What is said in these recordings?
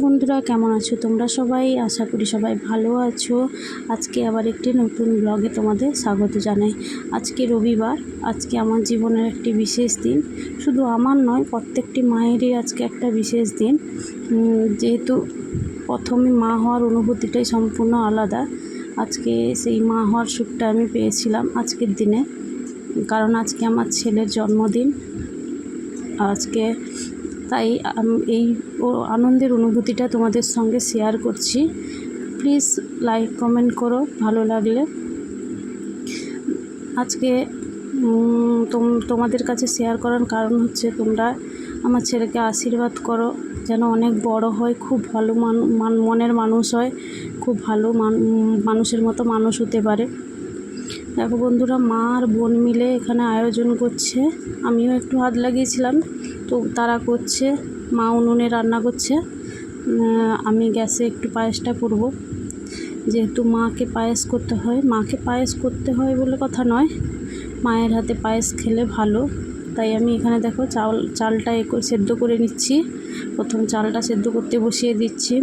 বন্ধুরা, কেমন আছো? তোমরা সবাই? আশা করি সবাই ভালো আছো। আজকে আবার একটি নতুন ব্লগে তোমাদের স্বাগত জানাই। আজকে রবিবার, আজকে আমার জীবনের একটি বিশেষ দিন। শুধু আমার নয়, প্রত্যেকটি মায়েরই আজকে একটা বিশেষ দিন। যেহেতু প্রথমে মা হওয়ার অনুভূতিটাই সম্পূর্ণ আলাদা, আজকে সেই মা হওয়ার সুখটা আমি পেয়েছিলাম আজকের দিনে। কারণ আজকে আমার ছেলের জন্মদিন। আজকে তাই এই আনন্দের অনুভূতিটা তোমাদের সঙ্গে শেয়ার করছি। প্লিজ লাইক কমেন্ট করো, ভালো লাগলে। আজকে তোম- তোমাদের কাছে শেয়ার করার কারণ হচ্ছে তোমরা আমার ছেলেকে আশীর্বাদ করো, যেন অনেক বড় হয়, খুব ভালো মান, মান- মনের মানুষ হয়, খুব ভালো মান- মানুষের মতো মানুষ হতে পারে। দেখো বন্ধুরা, মা আর বোন মিলে এখানে আয়োজন করছে। আমিও একটু হাত লাগিয়েছিলাম। তো তারা করছে, মা উনুনে রান্না করছে। আমি গ্যাসে একটু পায়েসটা করব। যেহেতু মাকে পায়েস করতে হয়, মাকে পায়েস করতে হয় বলে কথা নয়। মায়ের হাতে পায়েস খেলে ভালো। তাই আমি এখানে দেখো চাল, চালটা এ সেদ্ধ করে নিচ্ছি। প্রথম চালটা সেদ্ধ করতে বসিয়ে দিচ্ছি।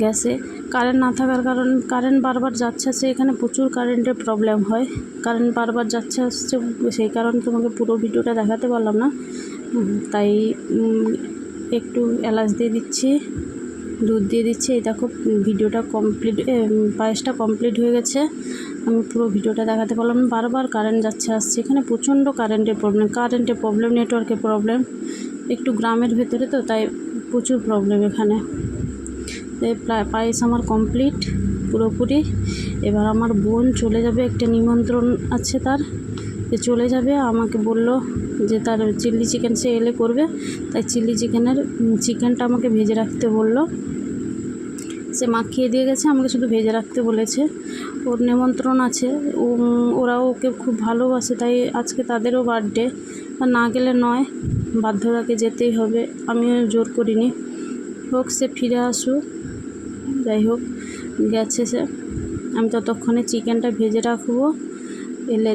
গ্যাসে কারেন্ট না থাকার কারণ কারেন্ট বারবার যাচ্ছে আসছে এখানে প্রচুর কারেন্টের প্রবলেম হয়। কারেন্ট বারবার যাচ্ছে, আসছে, সেই কারণে তোমাকে পুরো ভিডিওটা দেখাতে পারলাম না। তাই একটু এলাচ দিয়ে দিচ্ছি, দুধ দিয়ে দিচ্ছি। এই দেখো, ভিডিওটা কমপ্লিট পায়েসটা কমপ্লিট হয়ে গেছে। আমি পুরো ভিডিওটা দেখাতে পারলাম বারবার কারেন্ট যাচ্ছে, আসছে। এখানে প্রচণ্ড কারেন্টের প্রবলেম কারেন্টের প্রবলেম, নেটওয়ার্কের প্রবলেম। একটু গ্রামের ভেতরে তো, তাই প্রচুর প্রবলেম এখানে। এই পায়েস আমার কমপ্লিট পুরোপুরি। এবার আমার বোন চলে যাবে, একটা নিমন্ত্রণ আছে তার। চলে যাবে, আমাকে বলল যে তার চিলি চিকেন সে এলে করবে। তাই চিলি চিকেনের চিকেনটা আমাকে ভেজে রাখতে বলল। সে মাখিয়ে দিয়ে গেছে, আমাকে শুধু ভেজে রাখতে বলেছে। ওর নিমন্ত্রণ আছে ওরাও ওকে খুব ভালোবাসে, তাই আজকে তাদেরও বার্থডে না গেলে নয় বাধ্য তাকে যেতেই হবে, আমিও জোর করিনি। হোক, সে ফিরে আসুক। যাই হোক, গেছে সে। আমি ততক্ষণে চিকেনটা ভেজে রাখব, এলে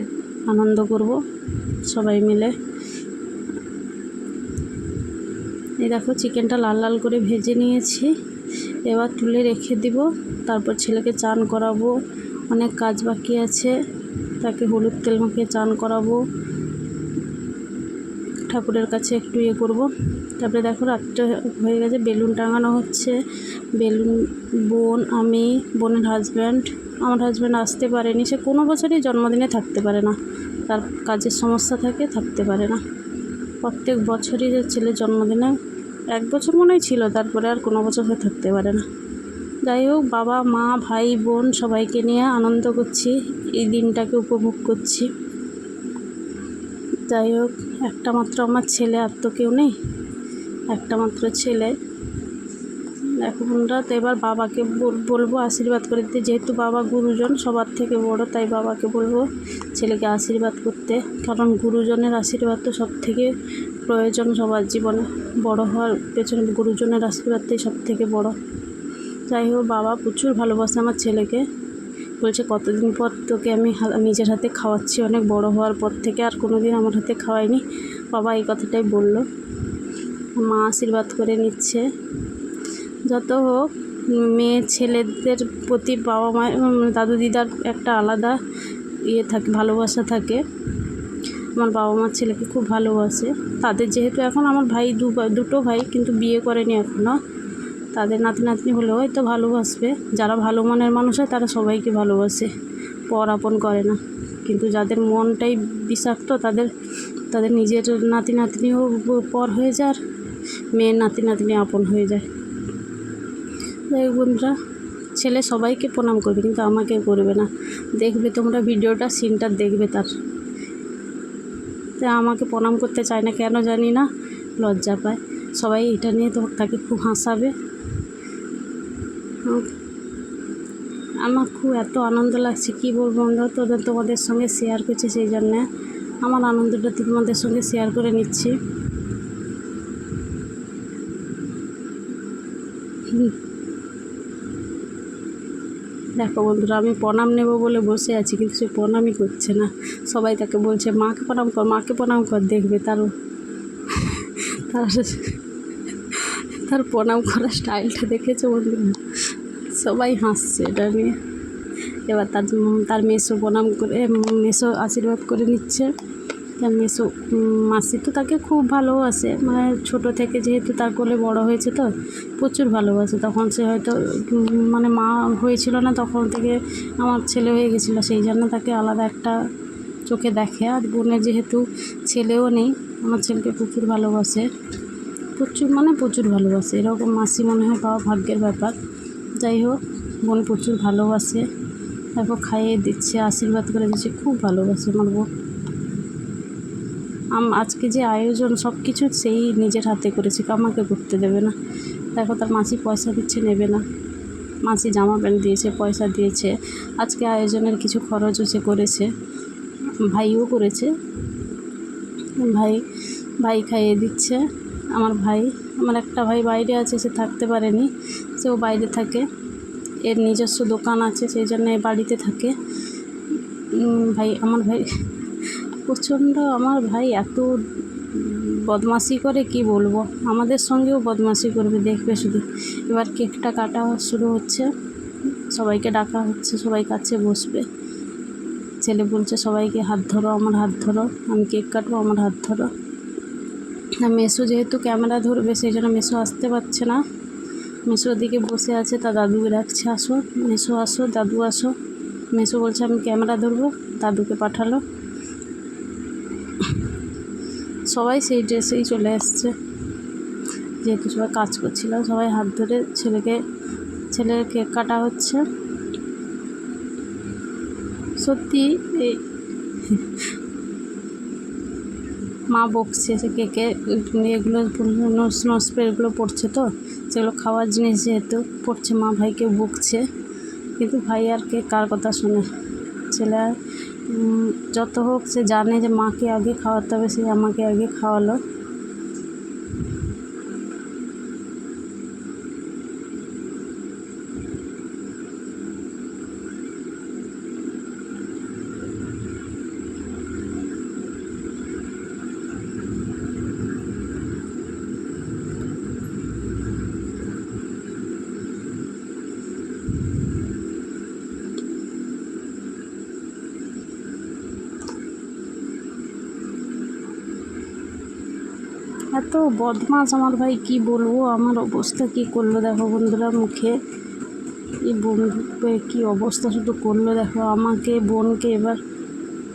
আনন্দ করব সবাই মিলে। এই দেখো, চিকেনটা লাল লাল করে ভেজে নিয়েছি। এবার তুলে রেখে দিব, তারপর ছেলেকে চান করাবো। অনেক কাজ বাকি আছে, তাকে হলুদ তেল মাখিয়ে চান করাবো। ঠাকুরের কাছে একটু ইয়ে করব। তারপরে দেখো রাত্রে হয়ে গেছে, বেলুন টাঙানো হচ্ছে। বেলুন, বোন, আমি, বোনের হাজব্যান্ড আমার হাজব্যান্ড আসতে পারেনি। সে কোনো বছরই জন্মদিনে থাকতে পারে না। তার কাজের সমস্যা থাকে, থাকতে পারে না। প্রত্যেক বছরই যে ছেলের জন্মদিনে এক বছর মনেই ছিল, তারপরে আর কোনো বছর হয়ে থাকতে পারে না। যাই হোক, বাবা, মা, ভাই, বোন সবাইকে নিয়ে আনন্দ করছি, এই দিনটাকে উপভোগ করছি। যাই হোক, একটা মাত্র আমার ছেলে আর তো কেউ নেই। একটা মাত্র ছেলে। দেখো বন্ধুরা, তো এবার বাবাকে বলব আশীর্বাদ করে দিতে। যেহেতু বাবা গুরুজন, সবার থেকে বড়, তাই বাবাকে বলব ছেলেকে আশীর্বাদ করতে। কারণ গুরুজনের আশীর্বাদ তো সব থেকে প্রয়োজন সবার জীবনে। বড় হওয়ার পেছনে গুরুজনের আশীর্বাদটাই সব থেকে বড়। যাই হোক, বাবা প্রচুর ভালোবাসে আমার ছেলেকে। বলছে, কতদিন পর তোকে আমি নিজের হাতে খাওয়াচ্ছি, অনেক বড় হওয়ার পর থেকে আর কোনো দিন আমার হাতে খাওয়াইনি। বাবা এই কথাটাই বলল। মা আশীর্বাদ করে নিচ্ছে। যত হোক, মেয়ে ছেলেদের প্রতি বাবা মায়ের দাদু দিদার একটা আলাদা ইয়ে থাকে, ভালোবাসা থাকে। আমার বাবা মার ছেলেকে খুব ভালোবাসে। তাদের যেহেতু এখন আমার ভাই দু, দুটো ভাই, কিন্তু বিয়ে করেনি এখনও তাদের নাতি নাতনি হলেও হয়তো ভালোবাসবে। যারা ভালো মনের মানুষ হয়, তারা সবাইকে ভালোবাসে। পর আপন করে না। কিন্তু যাদের মনটাই বিষাক্ত, তাদের তাদের নিজের নাতি নাতনিও পর হয়ে যায় আর মেয়ের নাতি নাতনি আপন হয়ে যায়। যাই বন্ধুরা, ছেলে সবাইকে প্রণাম করবে, কিন্তু আমাকে করবে না। দেখবে তোমরা ভিডিওটা, সিনটা দেখবে তার। তা আমাকে প্রণাম করতে চায় না, কেন জানি না, লজ্জা পায়। সবাই এটা নিয়ে তো তাকে খুব হাসাবে। আমার খুব এত আনন্দ লাগছে, কী বলব আমরা তোদের, তোমাদের সঙ্গে শেয়ার করছি সেই জন্যে। আমার আনন্দটা তোমাদের সঙ্গে শেয়ার করে নিচ্ছি। দেখো বন্ধুরা, আমি প্রণাম নেব বলে বসে আছি, কিন্তু সে প্রণামই করছে না। সবাই তাকে বলছে, মাকে প্রণাম কর, মাকে প্রণাম কর, দেখবে তার তার তার প্রণাম করার স্টাইলটা দেখেছ বন্ধুরা? সবাই হাসছে এটা নিয়ে। এবার তার তার মেসো প্রণাম করে মেসো আশীর্বাদ করে নিচ্ছে। তার মেসো মাসি তো তাকে খুব ভালোবাসে। মানে ছোটো থেকে যেহেতু তার কোলে বড় হয়েছে তো, প্রচুর ভালোবাসে। তখন সে হয়তো মানে মা হয়েছিল না, তখন থেকে আমার ছেলে হয়ে গেছিল। সেই জন্য তাকে আলাদা একটা চোখে দেখে। আর বোনের যেহেতু ছেলেও নেই, আমার ছেলেকে প্রচুর ভালোবাসে। প্রচুর মানে প্রচুর ভালোবাসে। এরকম মাসি মনে হয় পাওয়া ভাগ্যের ব্যাপার। যাই হোক, বোন প্রচুর ভালোবাসে। তারপর খাইয়ে দিচ্ছে, আশীর্বাদ করে দিচ্ছে, খুব ভালোবাসে আমার বোন আম, আজকে যে আয়োজন সব কিছু সেই নিজের হাতে করেছে আমাকে করতে দেবে না। দেখো তার মাসি পয়সা দিচ্ছে, নেবে না। মাসি জামা প্যান্ট দিয়েছে, পয়সা দিয়েছে। আজকে আয়োজনের কিছু খরচও সে করেছে। ভাইও করেছে। ভাই ভাই খাইয়ে দিচ্ছে। আমার ভাই আমার একটা ভাই বাইরে আছে, সে থাকতে পারেনি। সেও বাইরে থাকে। এর নিজস্ব দোকান আছে, সেই জন্য বাড়িতে থাকে। ভাই, আমার ভাই প্রচণ্ড, আমার ভাই এত বদমাশি করে কি বলব? আমাদের সঙ্গেও বদমাশি করবে, দেখবে শুধু। এবার কেকটা কাটা শুরু হচ্ছে। সবাইকে ডাকা হচ্ছে, সবাই কাছে বসবে। ছেলে বলছে, সবাইকে হাত ধরো, আমার হাত ধরো। আমি কেক কাটবো, আমার হাত ধরো। মেসো যেহেতু ক্যামেরা ধরবে, সেই জন্য মেসো আসতে পারছে না। মেসো ওদিকে বসে আছে, তা দাদু রাখছে, আসো। মেসো আসো, দাদু আসো। মেসো বলছে, আমি ক্যামেরা ধরবো, দাদুকে পাঠালো। সবাই সেই ড্রেসেই চলে এসছে। যেহেতু সবাই কাজ করছিল, সবাই হাত ধরে ছেলেকে, ছেলের কেক কাটা হচ্ছে। সত্যি, এই মা বকছে সে কেকে, এগুলো নোস নোস এগুলো পড়ছে তো, সেগুলো খাওয়ার জিনিস যেহেতু পড়ছে, মা ভাইকে বকছে। কিন্তু ভাই আর কে, কার কথা শুনে? ছেলে যত হোক সে জানে যে মাকে আগে খাওয়াতে হবে, সে আমাকে আগে খাওয়ালো। এত বদমাস আমার ভাই, কি বলব? আমার অবস্থা কি করল দেখো বন্ধুরা মুখে? এই বন্ধু কি অবস্থা শুধু করল দেখো? আমাকে, বোনকে এবার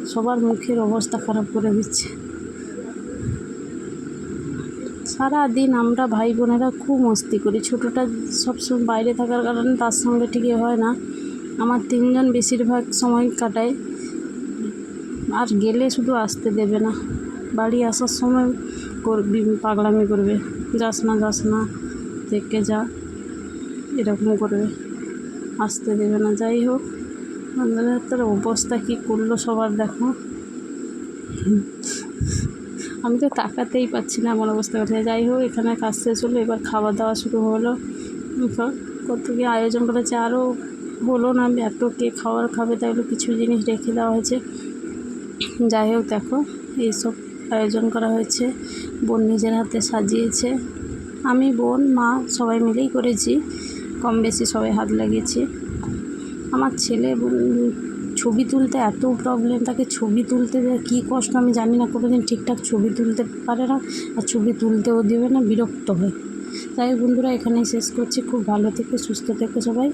সবার মুখের অবস্থা খারাপ করে দিচ্ছে। সারা দিন আমরা ভাই বোনেরা খুব মস্তি করি। ছোটোটা সবসময় বাইরে থাকার কারণে তার সঙ্গে ঠিকই হয় না। আমার তিনজন বেশিরভাগ সময় কাটায়। আর গেলে শুধু আসতে দেবে না। বাড়ি আসার সময় পাগলামি করবে। যাস না যাস না, দেখে যা, এরকম করবে। আসতে দেবে না। যাই হোক আমাদের অবস্থা কী করল সবার দেখো। আমি তো তাকাতেই পাচ্ছি না আমার অবস্থা কোথায়। যাই হোক, এখানে কাজ শেষ হলো, এবার খাওয়া দাওয়া শুরু হলো। কত কি আয়োজন করেছে আরও বলো না। এত কে খাবার খাবে তাইলে কিছু জিনিস রেখে দেওয়া হয়েছে। যাই হোক, দেখো, এইসব আয়োজন করা হয়েছে। বোন নিজের হাতে সাজিয়েছে। আমি, বোন, মা সবাই মিলেই করেছি। কম বেশি সবাই হাত লাগিয়েছি। আমার ছেলে ছবি তুলতে এত প্রবলেম তাকে ছবি তুলতে কী কষ্ট আমি জানি না, কোনোদিন ঠিকঠাক ছবি তুলতে পারে না আর ছবি তুলতেও দেবে না, বিরক্ত হয়। তাই বন্ধুরা, এখানেই শেষ করছি। খুব ভালো থেকে, সুস্থ থেকো সবাই।